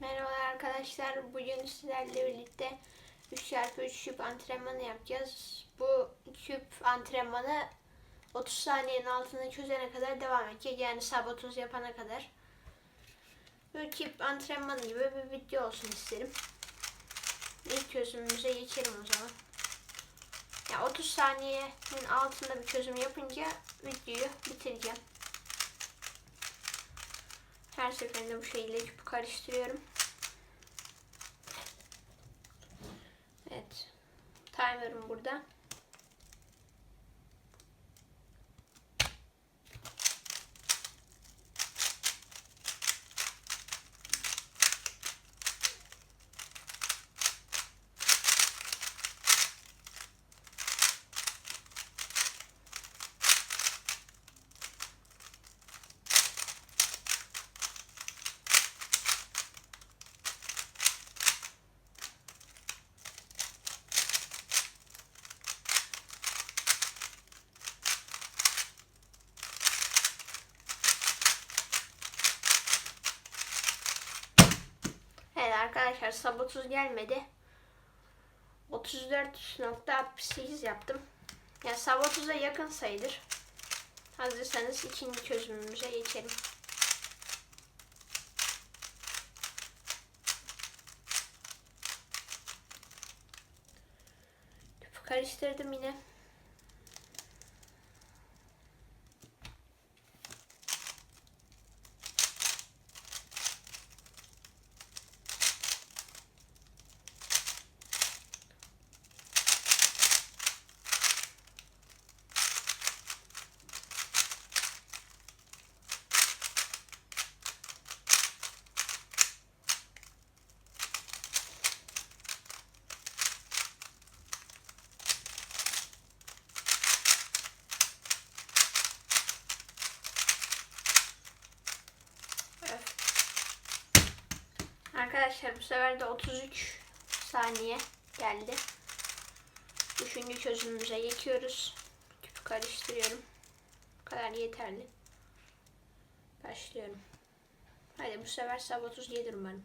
Merhabalar arkadaşlar. Bugün sizlerle birlikte 3x3 küp antrenmanı yapacağız. Bu küp antrenmanı 30 saniyenin altında çözene kadar devam edecek. Yani sabotoz yapana kadar. Bu küp antrenmanı gibi bir video olsun isterim. İlk çözümümüze geçelim o zaman. Ya 30 saniyenin altında bir çözüm yapınca videoyu bitireceğim. Her seferinde bu şekilde karıştırıyorum. Evet. Timer'ım burada. Evet arkadaşlar sabotuz gelmedi. 34.68 yaptım. Yani sabotuza yakın sayılır. Hazırsanız ikinci çözümümüze geçelim. Karıştırdım yine. Evet. Arkadaşlar bu sefer de 33 saniye geldi. Üçüncü çözümümüze geçiyoruz. Küpü karıştırıyorum. Bu kadar yeterli. Başlıyorum. Hadi bu sefer sabotuz gelir umarım.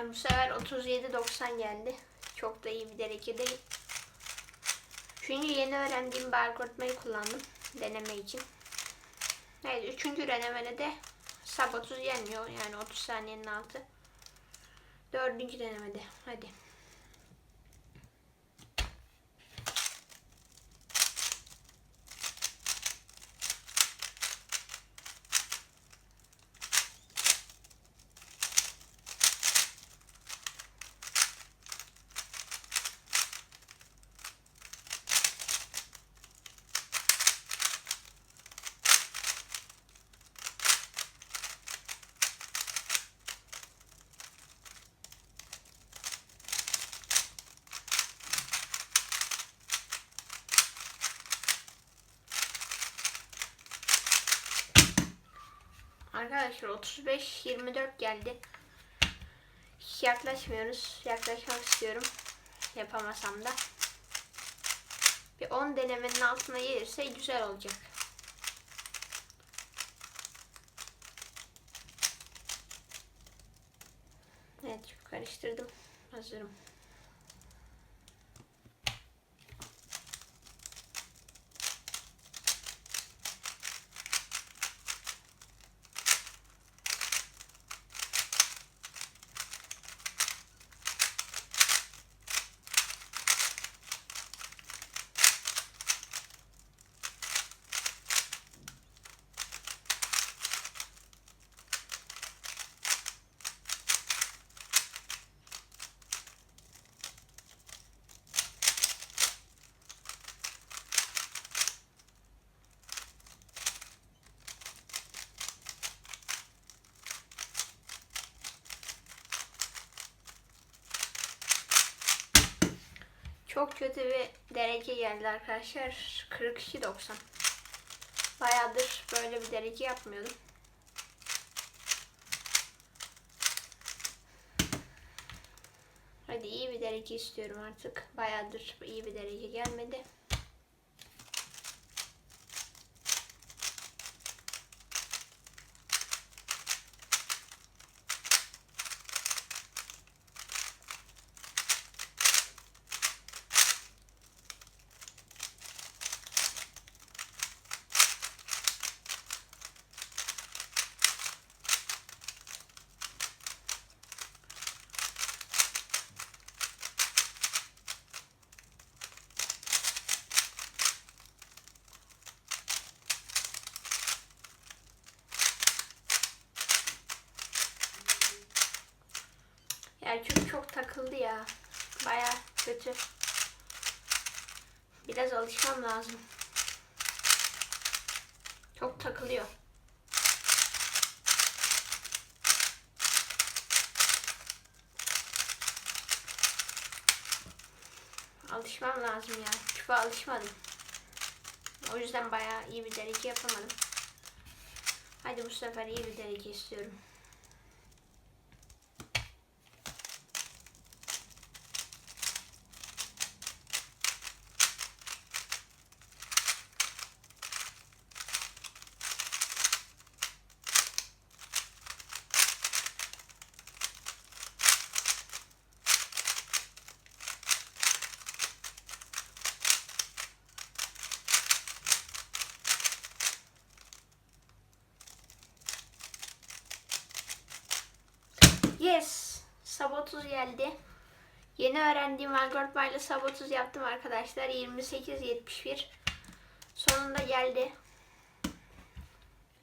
Yani bu sefer 37.90 geldi. Çok da iyi bir derece değil. Çünkü yeni öğrendiğim bir algoritmayı kullandım deneme için. Evet, üçüncü denemede de sabotuz gelmiyor. Yani 30 saniyenin altı. Dördüncü denemede. Hadi. Arkadaşlar 35 24 geldi. Hiç yaklaşmıyoruz. Yaklaşmak istiyorum. Yapamasam da. Bir 10 denemenin altına gelirse güzel olacak. Evet karıştırdım. Hazırım. Çok kötü bir derece geldi arkadaşlar. 42.90. Bayağıdır böyle bir derece yapmıyordum. Hadi iyi bir derece istiyorum artık. Bayağıdır iyi bir derece gelmedi. Yani çünkü çok takıldı ya. Baya kötü. Biraz alışmam lazım. Çok takılıyor. Alışmam lazım ya. Çünkü alışmadım. O yüzden bayağı iyi bir derece yapamadım. Hadi bu sefer iyi bir derece istiyorum. Yes. Sabotuz geldi. Yeni öğrendiğim algoritmayla sabotuz yaptım arkadaşlar. 28-71. Sonunda geldi.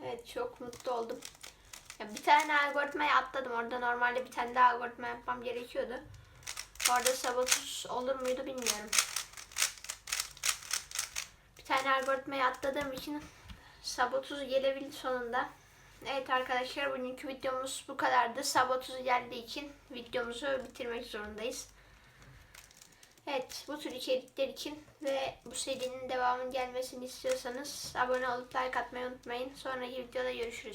Evet çok mutlu oldum. Ya bir tane algoritmayı atladım. Orada normalde bir tane daha algoritma yapmam gerekiyordu. Orada sabotuz olur muydu bilmiyorum. Bir tane algoritmayı atladığım için sabotuz gelebildi sonunda. Evet arkadaşlar bugünkü videomuz bu kadardı. Sabotuz geldiği için videomuzu bitirmek zorundayız. Evet bu tür içerikler için ve bu serinin devamının gelmesini istiyorsanız abone olup like atmayı unutmayın. Sonraki videoda görüşürüz.